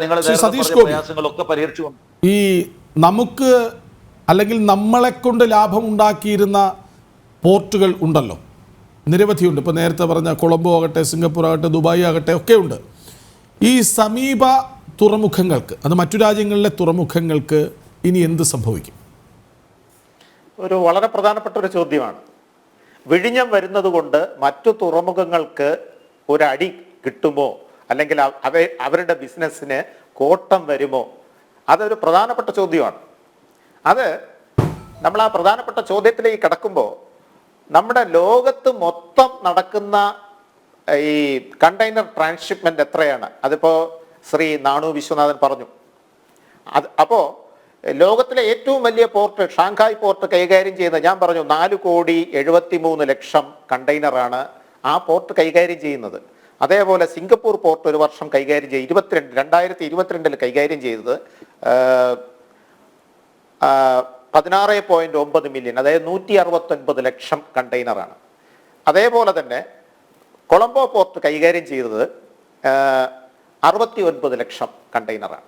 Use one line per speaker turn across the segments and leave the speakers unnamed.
സതീഷ് ഗോപി. ഈ നമുക്ക് അല്ലെങ്കിൽ നമ്മളെ കൊണ്ട് ലാഭം ഉണ്ടാക്കിയിരുന്ന പോർട്ടുകൾ ഉണ്ടല്ലോ. നിരവധിയുണ്ട്. ഇപ്പോൾ നേരത്തെ പറഞ്ഞ കൊളംബോ ആകട്ടെ സിംഗപ്പൂർ ആകട്ടെ ദുബായ് ആകട്ടെ ഒക്കെ ഉണ്ട്. ഈ സമീപ തുറമുഖങ്ങൾക്ക് അത് മറ്റു രാജ്യങ്ങളിലെ തുറമുഖങ്ങൾക്ക് ഇനി എന്ത് സംഭവിക്കും?
ഒരു വളരെ പ്രധാനപ്പെട്ട ഒരു ചോദ്യമാണ്. വിഴിഞ്ഞം വരുന്നത് കൊണ്ട് മറ്റു തുറമുഖങ്ങൾക്ക് ഒരടി കിട്ടുമോ? അല്ലെങ്കിൽ അവ- അവ അവരുടെ ബിസിനസ്സിന് കോട്ടം വരുമോ? അതൊരു പ്രധാനപ്പെട്ട ചോദ്യമാണ്. അത് നമ്മൾ ആ പ്രധാനപ്പെട്ട ചോദ്യത്തിലേക്ക് കടക്കുമ്പോൾ നമ്മുടെ ലോകത്ത് മൊത്തം നടക്കുന്ന ഈ കണ്ടെയ്നർ ട്രാൻസ്ഷിപ്മെന്റ് എത്രയാണ്? അതിപ്പോൾ ശ്രീ നാണു വിശ്വനാഥൻ പറഞ്ഞു. അത് അപ്പോൾ ലോകത്തിലെ ഏറ്റവും വലിയ പോർട്ട് ഷാങ്ഹായ് പോർട്ട് കൈകാര്യം ചെയ്യുന്നത് ഞാൻ പറഞ്ഞു നാല് കോടി എഴുപത്തി മൂന്ന് ലക്ഷം കണ്ടെയ്നറാണ് ആ പോർട്ട് കൈകാര്യം ചെയ്യുന്നത്. അതേപോലെ സിംഗപ്പൂർ പോർട്ട് ഒരു വർഷം കൈകാര്യം ചെയ്ത് ഇരുപത്തിരണ്ട് രണ്ടായിരത്തി ഇരുപത്തിരണ്ടിൽ കൈകാര്യം ചെയ്തത് പതിനാറ് പോയിന്റ് ഒമ്പത് മില്യൺ അതായത് നൂറ്റി അറുപത്തൊൻപത് ലക്ഷം കണ്ടെയ്നറാണ്. അതേപോലെ തന്നെ കൊളംബോ പോർട്ട് കൈകാര്യം ചെയ്തത് അറുപത്തി ഒൻപത് ലക്ഷം കണ്ടെയ്നറാണ്.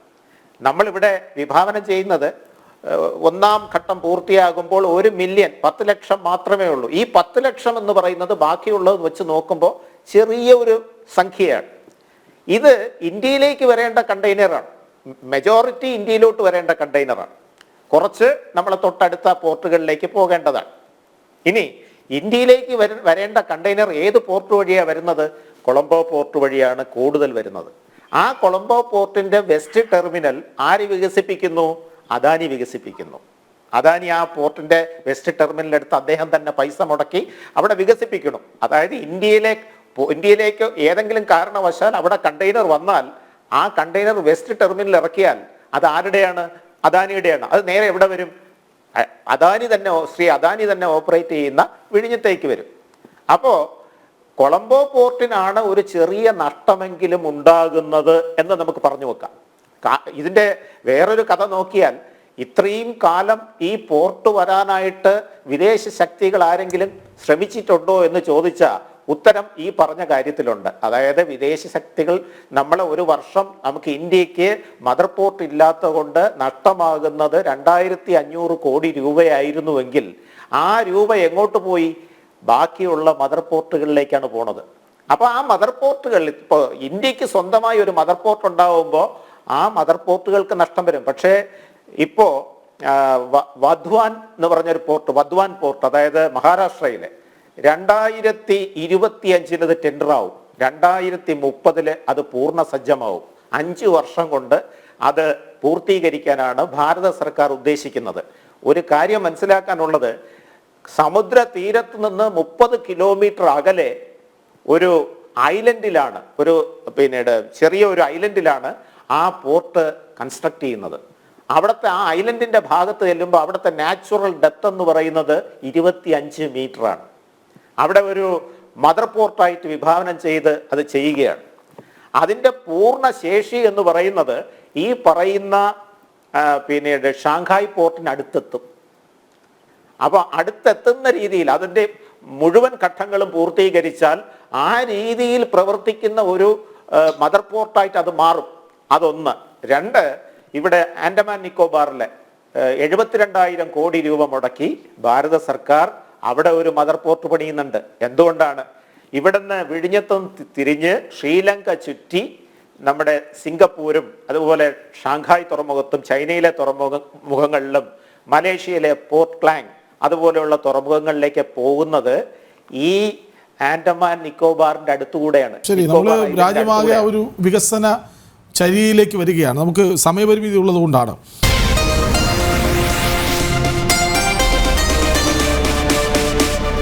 നമ്മളിവിടെ വിഭാവനം ചെയ്യുന്നത് ഒന്നാം ഘട്ടം പൂർത്തിയാകുമ്പോൾ ഒരു മില്യൺ പത്ത് ലക്ഷം മാത്രമേ ഉള്ളൂ. ഈ പത്ത് ലക്ഷം എന്ന് പറയുന്നത് ബാക്കിയുള്ളത് വെച്ച് നോക്കുമ്പോൾ ചെറിയ ഒരു സംഖ്യയാണ്. ഇത് ഇന്ത്യയിലേക്ക് വരേണ്ട കണ്ടെയ്നറാണ് മെജോറിറ്റി ഇന്ത്യയിലോട്ട് വരേണ്ട കണ്ടെയ്നറാണ് കുറച്ച് നമ്മളെ തൊട്ടടുത്ത പോർട്ടുകളിലേക്ക് പോകേണ്ടതാണ്. ഇനി ഇന്ത്യയിലേക്ക് വര- വരേണ്ട കണ്ടെയ്നർ ഏത് പോർട്ട് വഴിയാണ് വരുന്നത്? കൊളംബോ പോർട്ട് വഴിയാണ് കൂടുതൽ വരുന്നത്. ആ കൊളംബോ പോർട്ടിന്റെ വെസ്റ്റ് ടെർമിനൽ ആര് വികസിപ്പിക്കുന്നു? അദാനി വികസിപ്പിക്കുന്നു. അദാനി ആ പോർട്ടിന്റെ വെസ്റ്റ് ടെർമിനൽ എടുത്ത് അദ്ദേഹം തന്നെ പൈസ മുടക്കി അവിടെ വികസിപ്പിക്കണം. അതായത് ഇന്ത്യയിലെ ഇന്ത്യയിലേക്ക് ഏതെങ്കിലും കാരണവശാൽ അവിടെ കണ്ടെയ്നർ വന്നാൽ ആ കണ്ടെയ്നർ വെസ്റ്റ് ടെർമിനൽ ഇറക്കിയാൽ അത് ആരുടെയാണ്? അദാനിയുടെയാണ്. അത് നേരെ എവിടെ വരും? അദാനി തന്നെ ശ്രീ അദാനി തന്നെ ഓപ്പറേറ്റ് ചെയ്യുന്ന വിഴിഞ്ഞത്തേക്ക് വരും. അപ്പോ കൊളംബോ പോർട്ടിനാണ് ഒരു ചെറിയ നഷ്ടമെങ്കിലും ഉണ്ടാകുന്നത് എന്ന് നമുക്ക് പറഞ്ഞു വെക്കാം. ഇതിന്റെ വേറൊരു കഥ നോക്കിയാൽ ഇത്രയും കാലം ഈ പോർട്ട് വരാനായിട്ട് വിദേശ ശക്തികൾ ആരെങ്കിലും ശ്രമിച്ചിട്ടുണ്ടോ എന്ന് ചോദിച്ചാൽ ഉത്തരം ഈ പറഞ്ഞ കാര്യത്തിലുണ്ട്. അതായത് വിദേശ ശക്തികൾ നമ്മളെ ഒരു വർഷം നമുക്ക് ഇന്ത്യയ്ക്ക് മദർ പോർട്ട് ഇല്ലാത്ത കൊണ്ട് നഷ്ടമാകുന്നത് രണ്ടായിരത്തി അഞ്ഞൂറ് കോടി രൂപയായിരുന്നുവെങ്കിൽ ആ രൂപ എങ്ങോട്ട് പോയി? ബാക്കിയുള്ള മദർ പോർട്ടുകളിലേക്കാണ് പോണത്. അപ്പൊ ആ മദർ പോർട്ടുകൾ ഇപ്പോൾ ഇന്ത്യയ്ക്ക് സ്വന്തമായി ഒരു മദർ പോർട്ട് ഉണ്ടാവുമ്പോൾ ആ മദർ പോർട്ടുകൾക്ക് നഷ്ടം വരും. പക്ഷേ ഇപ്പോ ആ, വ- വധ്വാൻ എന്ന് പറഞ്ഞൊരു പോർട്ട് വധ്വാൻ പോർട്ട് അതായത് മഹാരാഷ്ട്രയിലെ രണ്ടായിരത്തി ടെൻഡർ ആവും രണ്ടായിരത്തി മുപ്പതിൽ അത് പൂർണ സജ്ജമാവും അഞ്ച് വർഷം കൊണ്ട് അത് പൂർത്തീകരിക്കാനാണ് ഭാരത സർക്കാർ ഉദ്ദേശിക്കുന്നത്. ഒരു കാര്യം മനസ്സിലാക്കാനുള്ളത്. സമുദ്ര തീരത്ത് നിന്ന് മുപ്പത് കിലോമീറ്റർ അകലെ ഒരു ഐലൻഡിലാണ് ഒരു പിന്നീട് ചെറിയ ഒരു ഐലൻഡിലാണ് ആ പോർട്ട് കൺസ്ട്രക്ട് ചെയ്യുന്നത്. അവിടുത്തെ ആ ഐലൻഡിന്റെ ഭാഗത്ത് ചെല്ലുമ്പോൾ അവിടുത്തെ നാച്ചുറൽ ഡെപ്ത് എന്ന് പറയുന്നത് ഇരുപത്തി അഞ്ച് മീറ്റർ ആണ് അവിടെ ഒരു മദർ പോർട്ടായിട്ട് വിഭാവനം ചെയ്ത് അത് ചെയ്യുകയാണ്. അതിന്റെ പൂർണ ശേഷി എന്ന് പറയുന്നത് ഈ പറയുന്ന പിന്നീട് ഷാങ്ഹായ് പോർട്ടിന് അപ്പോൾ അപ്പൊ അടുത്തെത്തുന്ന രീതിയിൽ അതിന്റെ മുഴുവൻ ഘട്ടങ്ങളും പൂർത്തീകരിച്ചാൽ ആ രീതിയിൽ പ്രവർത്തിക്കുന്ന ഒരു മദർ പോർട്ടായിട്ട് അത് മാറും. അതൊന്ന്. രണ്ട് ഇവിടെ ആൻഡമാൻ നിക്കോബാറിലെ എഴുപത്തിരണ്ടായിരം കോടി രൂപ മുടക്കി ഭാരത സർക്കാർ അവിടെ ഒരു മദർ പോർട്ട് പണിയുന്നുണ്ട്. എന്തുകൊണ്ടാണ്? ഇവിടുന്ന് വിഴിഞ്ഞത്തും തിരിഞ്ഞ് ശ്രീലങ്ക ചുറ്റി നമ്മുടെ സിംഗപ്പൂരും അതുപോലെ ഷാങ്ഹായ് തുറമുഖത്തും ചൈനയിലെ തുറമുഖ മുഖങ്ങളിലും മലേഷ്യയിലെ പോർട്ട് ക്ലാങ് അതുപോലെയുള്ള തുറമുഖങ്ങളിലേക്ക് പോകുന്നത് ഈ ആൻഡമാൻ നിക്കോബാറിന്റെ അടുത്തുകൂടെയാണ്.
ശരി നമ്മൾ രാജ്യമാകെ ഒരു വികസന ചരിയിലേക്ക് വരികയാണ്. നമുക്ക് സമയപരിമിതി ഉള്ളതുകൊണ്ടാണ്.